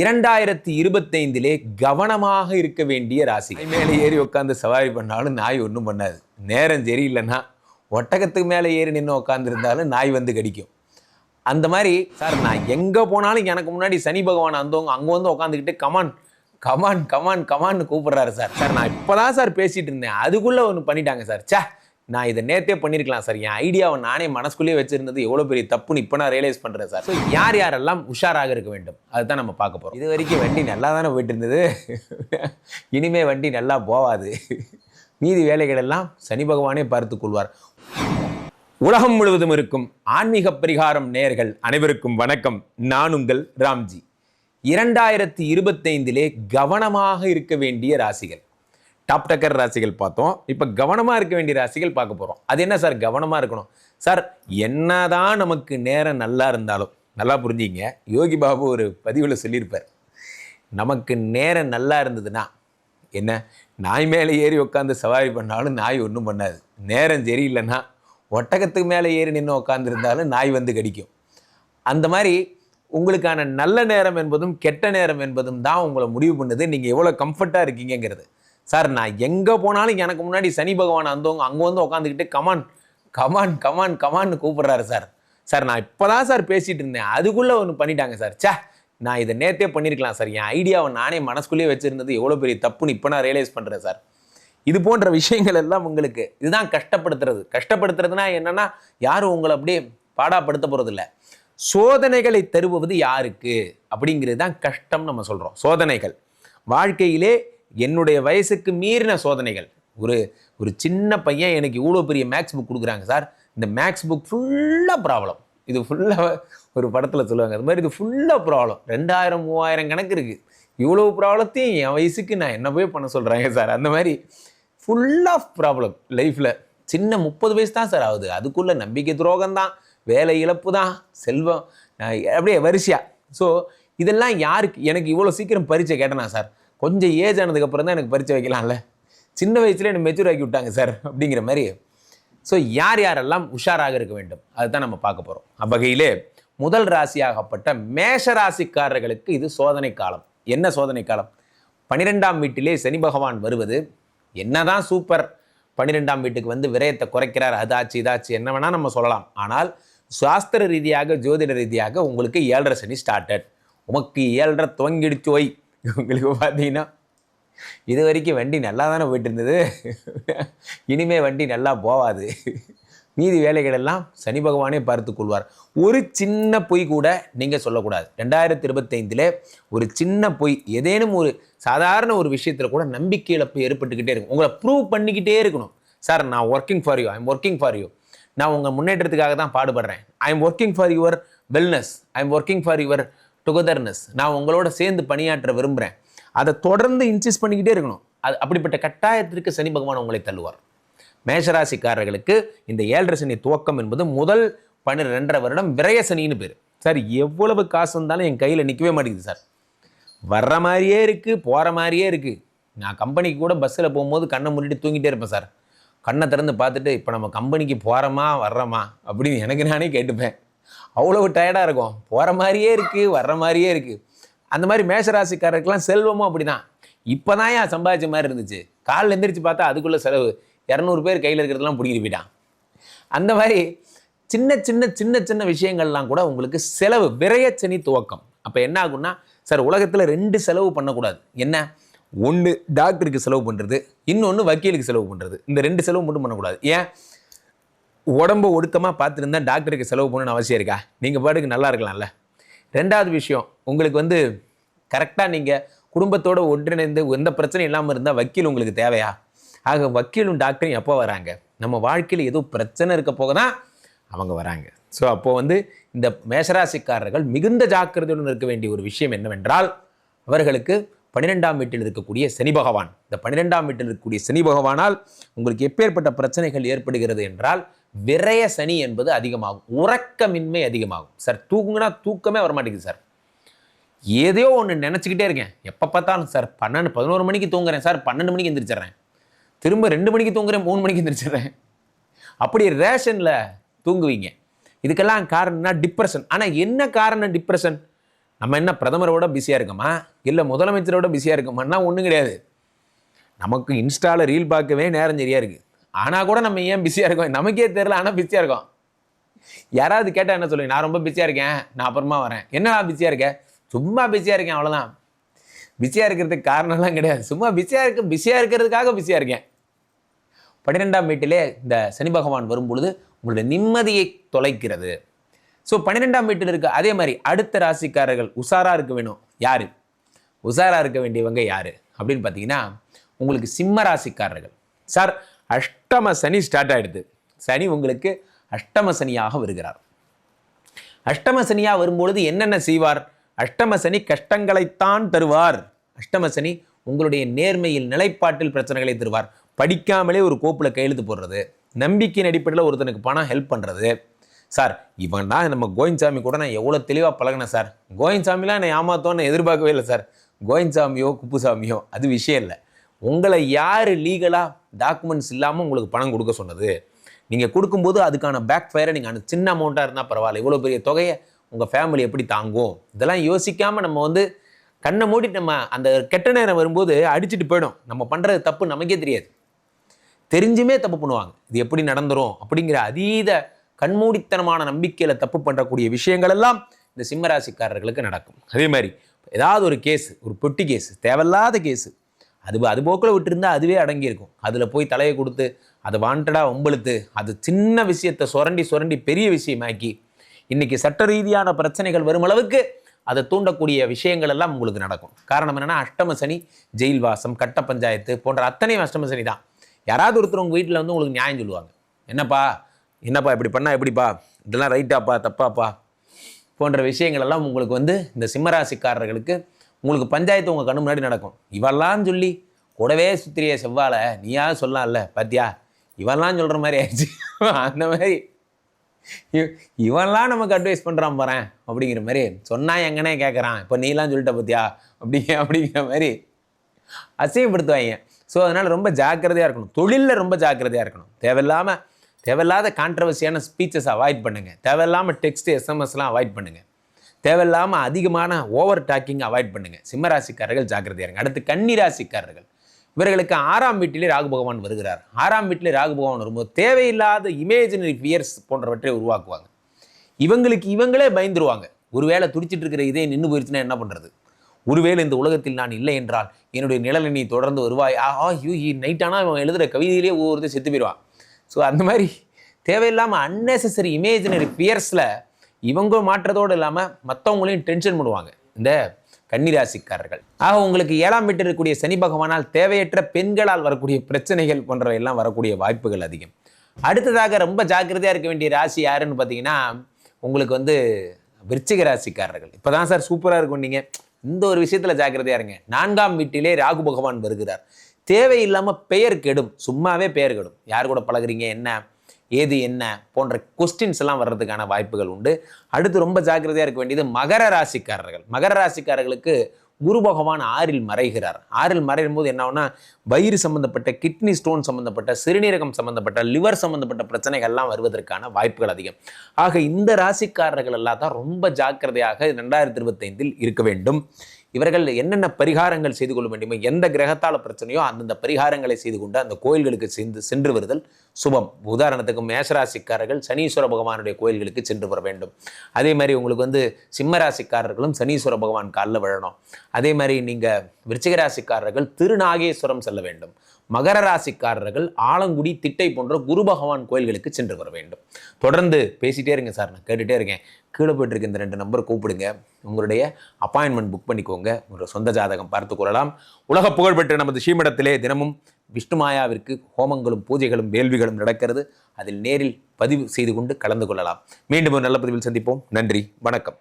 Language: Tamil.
இரண்டாயிரத்தி இருபத்தைந்திலே கவனமாக இருக்க வேண்டிய ராசி. மேலே ஏறி உட்காந்து சவாரி பண்ணாலும் நாய் ஒன்றும் பண்ணாது. நேரம் சரியில்லைன்னா ஒட்டகத்துக்கு மேலே ஏறி நின்று உட்காந்துருந்தாலும் நாய் வந்து கடிக்கும். அந்த மாதிரி சார் நான் எங்கே போனாலும் எனக்கு முன்னாடி சனி பகவான் அந்தவங்க அங்கே வந்து உட்காந்துக்கிட்டு கமான் கமான் கமான் கமான்னு கூப்பிடுறாரு சார். சார் நான் இப்போ தான் சார் பேசிகிட்டு இருந்தேன். அதுக்குள்ளே ஒன்று பண்ணிட்டாங்க சார். சே நான் இதை நேத்தே பண்ணியிருக்கலாம் சார். என் ஐடியாவை நானே மனசுக்குள்ளேயே வச்சிருந்தது எவ்வளோ பெரிய தப்புன்னு இப்போ நான் ரியலைஸ் பண்ணுறேன் சார். ஸோ யார் யாரெல்லாம் உஷாராக இருக்க வேண்டும்? அதுதான் நம்ம பார்க்க போகிறோம் இது வரைக்கும் வண்டி நல்லா தானே போயிட்டு இருந்தது இனிமே வண்டி நல்லா போவாது. மீதி வேலைகளெல்லாம் சனி பகவானே பார்த்து கொள்வார். உலகம் முழுவதும் இருக்கும் ஆன்மீக பரிகாரம் நேர்கள் அனைவருக்கும் வணக்கம். நான் உங்கள் ராம்ஜி. இரண்டாயிரத்தி இருபத்தைந்திலே கவனமாக இருக்க வேண்டிய ராசிகள். டாப் டக்கர் ராசிகள் பார்த்தோம். இப்போ கவனமாக இருக்க வேண்டிய ராசிகள் பார்க்க போகிறோம் அது என்ன சார்? கவனமாக இருக்கணும். சார் என்னதான் நமக்கு நேரம் நல்லா இருந்தாலும் நல்லா புரிஞ்சிங்க. யோகி பாபு ஒரு பதிவில் சொல்லியிருப்பார். நமக்கு நேரம் நல்லா இருந்ததுன்னா என்ன? நாய் மேலே ஏறி உட்காந்து சவாரி பண்ணாலும் நாய் ஒன்றும் பண்ணாது. நேரம் சரியில்லைன்னா ஒட்டகத்துக்கு மேலே ஏறி நின்று உட்காந்துருந்தாலும் நாய் வந்து கடிக்கும். அந்த மாதிரி உங்களுக்கான நல்ல நேரம் என்பதும் கெட்ட நேரம் என்பதும் தான் உங்களை முடிவு பண்ணுது. நீங்கள் எவ்வளோ கம்ஃபர்ட்டாக இருக்கீங்கங்கிறது. சார் நான் எங்கே போனாலும் எனக்கு முன்னாடி சனி பகவான் அந்தவங்க அங்கே வந்து உட்காந்துக்கிட்டு கமான் கமான் கமான் கமான்னு கூப்பிட்றாரு சார். சார் நான் இப்போ தான் சார் பேசிகிட்டு இருந்தேன். அதுக்குள்ளே ஒன்று பண்ணிட்டாங்க சார். ச்சே நான் இதை நேர்த்தே பண்ணியிருக்கலாம் சார். என் ஐடியாவை நானே மனசுக்குள்ளேயே வச்சுருந்தது எவ்வளோ பெரிய தப்புன்னு இப்போ நான் ரியலைஸ் பண்ணுறேன் சார். இது போன்ற விஷயங்கள் எல்லாம் உங்களுக்கு இதுதான் கஷ்டப்படுத்துறது. கஷ்டப்படுத்துறதுனா என்னென்னா யாரும் உங்களை அப்படியே பாடாப்படுத்த போகிறதில்ல சோதனைகளை தருவது யாருக்கு? அப்படிங்கிறது தான் கஷ்டம் நம்ம சொல்கிறோம் சோதனைகள். வாழ்க்கையிலே என்னுடைய வயசுக்கு மீறின சோதனைகள். ஒரு ஒரு சின்ன பையன் எனக்கு இவ்வளோ பெரிய மேக்ஸ் புக் கொடுக்குறாங்க சார். இந்த மேக்ஸ் புக் ஃபுல்லாக ப்ராப்ளம் இது ஃபுல்லாக ஒரு படத்தில் சொல்லுவாங்க. அது மாதிரி இது ஃபுல்லாக ப்ராப்ளம் ரெண்டாயிரம் மூவாயிரம் கணக்கு இருக்குது இவ்வளோ ப்ராப்ளத்தையும் என் வயசுக்கு நான் என்ன போய் பண்ண சொல்கிறாங்க சார்? அந்த மாதிரி ஃபுல் ஆஃப் ப்ராப்ளம் லைஃப்பில் சின்ன முப்பது வயசு தான் சார் ஆகுது. அதுக்குள்ளே நம்பிக்கை துரோகம் தான். வேலை இழப்பு தான். செல்வம். அப்படியே வரிசையா. ஸோ இதெல்லாம் யாருக்கு? எனக்கு இவ்வளோ சீக்கிரம் பரீட்சை கேட்டனா சார். கொஞ்சம் ஏஜ் ஆனதுக்கப்புறம் தான் எனக்கு பரீட்சை வைக்கலாம்ல. சின்ன வயசுல எனக்கு மெச்சூர் ஆக்கி விட்டாங்க சார் அப்படிங்கிற மாதிரி. ஸோ யார் யாரெல்லாம் உஷாராக இருக்க வேண்டும்? அதுதான் நம்ம பார்க்க போகிறோம் அவ்வகையிலே முதல் ராசியாகப்பட்ட மேஷ ராசிக்காரர்களுக்கு இது சோதனை காலம். என்ன சோதனை காலம்? பனிரெண்டாம் வீட்டிலே சனி பகவான் வருவது என்னதான் சூப்பர் பன்னிரெண்டாம் வீட்டுக்கு வந்து விரயத்தை குறைக்கிறார் அதாச்சு இதாச்சு என்ன வேணால் நம்ம சொல்லலாம். ஆனால் சாஸ்திர ரீதியாக ஜோதிட ரீதியாக உங்களுக்கு ஏழரை சனி ஸ்டார்டட் உமக்கு ஏழரை துவங்கிடுச்சு ஒய் உங்களுக்கு பார்த்தீங்கன்னா இது வரைக்கும் வண்டி நல்லா தானே போயிட்டு இருந்தது இனிமே வண்டி நல்லா போவாது. மீதி வேலைகளெல்லாம் சனி பகவானே பார்த்து கொள்வார். ஒரு சின்ன பொய் கூட நீங்கள் சொல்லக்கூடாது. ரெண்டாயிரத்தி இருபத்தைந்தில் ஒரு சின்ன பொய் ஏதேனும் ஒரு சாதாரண ஒரு விஷயத்தில் கூட நம்பிக்கை இழப்பு ஏற்பட்டுக்கிட்டே இருக்கும். உங்களை ப்ரூவ் பண்ணிக்கிட்டே இருக்கணும். சார் நான் working for you I'm working for you நான் உங்கள் முன்னேற்றத்துக்காக தான் பாடுபடுறேன். I am working for your wellness I am working for your togetherness நான் உங்களோட சேர்ந்து பணியாற்ற விரும்புகிறேன் அதை தொடர்ந்து இன்சிஸ்ட் பண்ணிக்கிட்டே இருக்கணும். அது அப்படிப்பட்ட கட்டாயத்திற்கு சனி பகவான் உங்களை தள்ளுவார். மேஷராசிக்காரர்களுக்கு இந்த ஏழரை சனி துவக்கம் என்பது முதல் பன்னிரெண்டரை வருடம் விரய சனின்னு பேர். சார் எவ்வளவு காசு வந்தாலும் என் கையில் நிற்கவே மாட்டேங்குது சார். வர்ற மாதிரியே இருக்குது போகிற மாதிரியே இருக்குது நான் கம்பெனிக்கு கூட பஸ்ஸில் போகும்போது கண்ணை மூடிட்டு தூங்கிட்டே இருப்பேன் சார். கண்ணை திறந்து பார்த்துட்டு இப்போ நம்ம கம்பெனிக்கு போகிறோமா வர்றோமா? அப்படின்னு எனக்கு நானே கேட்டுப்பேன். அவ்வளவு டயர்டாக இருக்கும். போகிற மாதிரியே இருக்குது வர்ற மாதிரியே இருக்குது அந்த மாதிரி மேஷராசிக்காரருக்கெல்லாம் செல்வமும் அப்படி தான் இப்போ தான் ஏன் சம்பாதிச்ச மாதிரி இருந்துச்சு? காலில் எந்திரிச்சு பார்த்தா அதுக்குள்ளே செலவு. இரநூறு பேர் கையில் இருக்கிறதெல்லாம் பிடிக்கிட்டு போயிட்டான். அந்த மாதிரி சின்ன சின்ன சின்ன சின்ன விஷயங்கள்லாம் கூட உங்களுக்கு செலவு விரையச்சனி துவக்கம். அப்போ என்ன ஆகும்னா சார் உலகத்தில் ரெண்டு செலவு பண்ணக்கூடாது. என்ன? ஒன்று டாக்டருக்கு செலவு பண்ணுறது இன்னொன்று வக்கீலுக்கு செலவு பண்ணுறது இந்த ரெண்டு செலவு மட்டும் பண்ணக்கூடாது. ஏன்? உடம்பு ஒடுக்கமாக பார்த்துருந்தா டாக்டருக்கு செலவு பண்ணணும்னு அவசியம் இருக்கா? நீங்கள் பாட்டுக்கு நல்லா இருக்கலாம்ல. ரெண்டாவது விஷயம் உங்களுக்கு வந்து கரெக்டாக நீங்கள் குடும்பத்தோடு ஒன்றிணைந்து எந்த பிரச்சனையும் இல்லாமல் இருந்தால் வக்கீல் உங்களுக்கு தேவையா? ஆக வக்கீலும் டாக்டரும் எப்போ வராங்க? நம்ம வாழ்க்கையில் ஏதோ பிரச்சனை இருக்க போக தான் அவங்க வராங்க. ஸோ அப்போது வந்து இந்த மேஷராசிக்காரர்கள் மிகுந்த ஜாக்கிரதையுடன் இருக்க வேண்டிய ஒரு விஷயம் என்னவென்றால் அவர்களுக்கு பன்னிரெண்டாம் வீட்டில் இருக்கக்கூடிய சனி பகவான். இந்த பன்னிரெண்டாம் வீட்டில் இருக்கக்கூடிய சனி பகவானால் உங்களுக்கு எப்பேற்பட்ட பிரச்சனைகள் ஏற்படுகிறது என்றால் விரய சனி என்பது அதிகமாகும். உறக்கமின்மை அதிகமாகும். சார் தூக்குங்கன்னா தூக்கமே வரமாட்டேங்குது சார். ஏதோ ஒன்று நினச்சிக்கிட்டே இருக்கேன். எப்போ பார்த்தாலும் சார் பன்னெண்டு பதினோரு மணிக்கு தூங்குறேன் சார். பன்னெண்டு மணிக்கு எந்திரிச்சிட்றேன். திரும்ப ரெண்டு மணிக்கு தூங்குறேன் மூணு மணிக்கு எந்திரிச்சிடுறேன். அப்படி ரேஷனில் தூங்குவீங்க. இதுக்கெல்லாம் காரணம்னா டிப்ரெஷன். ஆனால் என்ன காரணம் டிப்ரெஷன்? நம்ம என்ன பிரதமரோட பிஸியாக இருக்கோமா? இல்லை முதலமைச்சரோட பிஸியாக இருக்கோமான்னா ஒன்றும் கிடையாது. நமக்கு இன்ஸ்டாவில் ரீல் பார்க்கவே நேரம் சரியாக இருக்குது ஆனால் கூட நம்ம ஏன் பிஸியாக இருக்கோம்? நமக்கே தெரில ஆனால் பிஸியாக இருக்கோம். யாராவது கேட்டால் என்ன சொல்லுங்க நான் ரொம்ப பிஸியாக இருக்கேன். நான் அப்புறமா வரேன். என்னடா பிஸியாக இருக்கேன் சும்மா பிஸியாக இருக்கேன் அவ்வளோதான் பிஸியாக இருக்கிறதுக்கு காரணம்லாம் கிடையாது. சும்மா பிஸியாக இருக்க பிஸியாக இருக்கிறதுக்காக பிஸியாக இருக்கேன். பன்னிரெண்டாம் வீட்டிலே இந்த சனி பகவான் வரும்பொழுது உங்களுடைய நிம்மதியை தொலைக்கிறது. ஸோ பன்னிரெண்டாம் வீட்டில் இருக்க அதே மாதிரி அடுத்த ராசிக்காரர்கள் உஷாராக இருக்க வேணும். யார்? உஷாராக இருக்க வேண்டியவங்க யார்? அப்படின்னு பார்த்தீங்கன்னா உங்களுக்கு சிம்ம ராசிக்காரர்கள். சார் அஷ்டம சனி ஸ்டார்ட் ஆகிடுது சனி உங்களுக்கு அஷ்டம சனியாக வருகிறார். அஷ்டம சனியாக வரும்பொழுது என்னென்ன செய்வார்? அஷ்டம சனி கஷ்டங்களைத்தான் தருவார். அஷ்டம சனி உங்களுடைய நேர்மையில் நிலைப்பாட்டில் பிரச்சனைகளை தருவார். படிக்காமலே ஒரு கோப்பில் கையெழுத்து போடுறது. நம்பிக்கையின் அடிப்படையில் ஒருத்தனுக்கு பணம் ஹெல்ப் பண்ணுறது சார் இவன் தான் நம்ம கோயின்சாமி கூட நான் எவ்வளோ தெளிவாக பழகினேன் சார் கோயின்சாமிலாம் என்னை ஏமாத்தோன்னு எதிர்பார்க்கவே இல்லை சார் கோயின்சாமியோ குப்புசாமியோ அது விஷயம் இல்லை. உங்களை யார் லீகலாக டாக்குமெண்ட்ஸ் இல்லாமல் உங்களுக்கு பணம் கொடுக்க சொன்னது? நீங்கள் கொடுக்கும்போது அதுக்கான பேக் ஃபயரை நீங்கள் அந்த சின்ன அமௌண்ட்டாக இருந்தால் பரவாயில்ல. இவ்வளோ பெரிய தொகையை உங்கள் ஃபேமிலி எப்படி தாங்கும்? இதெல்லாம் யோசிக்காமல் நம்ம வந்து கண்ணை மூடிட்டு நம்ம அந்த கெட்ட நேரம் வரும்போது அடிச்சுட்டு போயிடும். நம்ம பண்ணுறது தப்பு நமக்கே தெரியாது. தெரிஞ்சுமே தப்பு பண்ணுவாங்க. இது எப்படி நடந்துரும் அப்படிங்கிற அதீத கண்மூடித்தனமான நம்பிக்கையில் தப்பு பண்ணக்கூடிய விஷயங்கள் எல்லாம் இந்த சிம்மராசிக்காரர்களுக்கு நடக்கும். அதே மாதிரி ஏதாவது ஒரு கேஸ் ஒரு பொட்டி கேஸ் தேவையில்லாத கேஸு அது அது போக்கில் விட்டுருந்தா அதுவே அடங்கியிருக்கும். அதில் போய் தலையை கொடுத்து அதை வாண்டடாக ஒம்பளுத்து அது சின்ன விஷயத்தை சுரண்டி சுரண்டி பெரிய விஷயமாக்கி இன்றைக்கி சட்ட ரீதியான பிரச்சனைகள் வரும் அளவுக்கு அதை தூண்டக்கூடிய விஷயங்கள் எல்லாம் உங்களுக்கு நடக்கும். காரணம் என்னென்னா அஷ்டம சனி ஜெயில் வாசம் கட்ட பஞ்சாயத்து போன்ற அத்தனையும் அஷ்டம சனி தான். யாராவது ஒருத்தர் உங்கள் வீட்டில் வந்து உங்களுக்கு நியாயம் சொல்லுவாங்க. என்னப்பா என்னப்பா இப்படி பண்ணால் எப்படிப்பா? இதெல்லாம் ரைட்டாப்பா தப்பாப்பா? போன்ற விஷயங்கள் எல்லாம் உங்களுக்கு வந்து இந்த சிம்மராசிக்காரர்களுக்கு உங்களுக்கு பஞ்சாயத்து உங்கள் கண்ணு முன்னாடி நடக்கும். இவெல்லாம் சொல்லி கூடவே சுத்திரிய செவ்வாழை நீயா சொல்லலாம்ல பாத்தியா? இவெல்லாம் சொல்கிற மாதிரி ஆயிடுச்சு. அந்த மாதிரி. இவெல்லாம் இவன்லாம் நமக்கு அட்வைஸ் பண்ணுறான் போகிறேன் அப்படிங்கிற மாதிரி. சொன்னால் எங்கனே கேட்குறான் இப்போ நீலாம் சொல்லிட்ட பார்த்தியா அப்படி அப்படிங்கிற மாதிரி. அசிங்கப்படுத்துவாங்க ஸோ அதனால் ரொம்ப ஜாக்கிரதையாக இருக்கணும். தொழிலில் ரொம்ப ஜாக்கிரதையாக இருக்கணும். தேவையில்லாமல் தேவையில்லாத கான்ட்ரவர்சியான ஸ்பீச்சஸ் அவாய்ட் பண்ணுங்கள் தேவையில்லாமல் டெக்ஸ்ட் எஸ்எம்எஸ்லாம் அவாய்ட் பண்ணுங்கள் தேவையில்லாமல் அதிகமான ஓவர் டாக்கிங் அவாய்ட் பண்ணுங்கள் சிம்மராசிக்காரர்கள் ஜாக்கிரதையாக இருங்க. அடுத்து கன்னிராசிக்காரர்கள். இவர்களுக்கு ஆறாம் வீட்டிலே ராகு பகவான் வருகிறார். ஆறாம் வீட்டிலே ராகு பகவான் வரும்போது தேவையில்லாத இமேஜினரி ஃபியர்ஸ் போன்றவற்றை உருவாக்குவாங்க. இவங்களுக்கு இவங்களே பயந்துருவாங்க. ஒருவேளை துடிச்சிட்டு இருக்கிற இதே நின்று போயிருச்சுன்னா என்ன பண்ணுறது ஒருவேளை இந்த உலகத்தில் நான் இல்லை என்றால் என்னுடைய நிழலை நீ தொடர்ந்து வருவாய். ஆஹா யூ நைட் நைட்டானால் அவன் எழுதுகிற கவிதையிலே ஒவ்வொருத்தையும் செத்து போயிடுவான் ஸோ அந்த மாதிரி தேவையில்லாமல் அன்னெசசரி இமேஜினரி ஃபியர்ஸில் இவங்க மாற்றத்தோடு இல்லாமல் மற்றவங்களையும் டென்ஷன் பண்ணுவாங்க இந்த கன்னிராசிக்காரர்கள். ஆக உங்களுக்கு ஏழாம் வீட்டில் இருக்கக்கூடிய சனி பகவானால் தேவையற்ற பெண்களால் வரக்கூடிய பிரச்சனைகள் போன்றவை எல்லாம் வரக்கூடிய வாய்ப்புகள் அதிகம். அடுத்ததாக ரொம்ப ஜாக்கிரதையாக இருக்க வேண்டிய ராசி யாருன்னு பார்த்தீங்கன்னா உங்களுக்கு வந்து விருச்சிக ராசிக்காரர்கள். இப்போ தான் சார் சூப்பராக இருக்கும் நீங்கள் இந்த ஒரு விஷயத்தில் ஜாக்கிரதையாக இருங்க. நான்காம் வீட்டிலே ராகு பகவான் வருகிறார். தேவையில்லாமல் பெயர் கெடும். சும்மாவே பெயர் கெடும். யார் கூட பழகுறீங்க? என்ன? ஏது என்ன போன்ற கொஸ்டின்ஸ் எல்லாம் வர்றதுக்கான வாய்ப்புகள் உண்டு. அடுத்து ரொம்ப ஜாக்கிரதையாக இருக்க வேண்டியது மகர ராசிக்காரர்கள். மகர ராசிக்காரர்களுக்கு குரு பகவான் ஆறில் மறைகிறார். ஆறில் மறையும் போது என்னன்னா வயிறு சம்பந்தப்பட்ட கிட்னி ஸ்டோன் சம்பந்தப்பட்ட சிறுநீரகம் சம்பந்தப்பட்ட லிவர் சம்பந்தப்பட்ட பிரச்சனைகள்லாம் வருவதற்கான வாய்ப்புகள் அதிகம். ஆக இந்த ராசிக்காரர்கள் எல்லாம் தான் ரொம்ப ஜாக்கிரதையாக ரெண்டாயிரத்தி இருபத்தைந்தில் இருக்க வேண்டும். இவர்கள் என்னென்ன பரிகாரங்கள் செய்து கொள்ள வேண்டுமோ எந்த கிரகத்தால் பிரச்சனையோ அந்தந்த பரிகாரங்களை செய்து கொண்டு அந்த கோயில்களுக்கு சென்று சென்று வருதல் சுபம். உதாரணத்துக்கு மேஷராசிக்காரர்கள் சனீஸ்வர பகவானுடைய கோயில்களுக்கு சென்று வர வேண்டும். அதே மாதிரி உங்களுக்கு வந்து சிம்மராசிக்காரர்களும் சனீஸ்வர பகவான் காலில் விழணும். அதே மாதிரி நீங்கள் விருச்சிகராசிக்காரர்கள் திருநாகேஸ்வரம் செல்ல வேண்டும். மகர ராசிக்காரர்கள் ஆலங்குடி திட்டை போன்ற குரு பகவான் கோயில்களுக்கு சென்று வர வேண்டும். தொடர்ந்து பேசிட்டே இருங்க சார். நான் கேட்டுகிட்டே இருக்கேன். கீழே போயிட்டு இருக்க இந்த ரெண்டு நம்பர் கூப்பிடுங்க. உங்களுடைய அப்பாயின்மெண்ட் புக் பண்ணிக்கோங்க. உங்களுடைய சொந்த ஜாதகம் பார்த்து கொள்ளலாம். உலக புகழ்பெற்ற நமது ஸ்ரீமடத்திலே தினமும் விஷ்ணுமாயாவிற்கு ஹோமங்களும் பூஜைகளும் வேள்விகளும் நடக்கிறது. அதில் நேரில் பதிவு செய்து கொண்டு கலந்து கொள்ளலாம். மீண்டும் ஒரு நல்ல பதிவில் சந்திப்போம். நன்றி. வணக்கம்.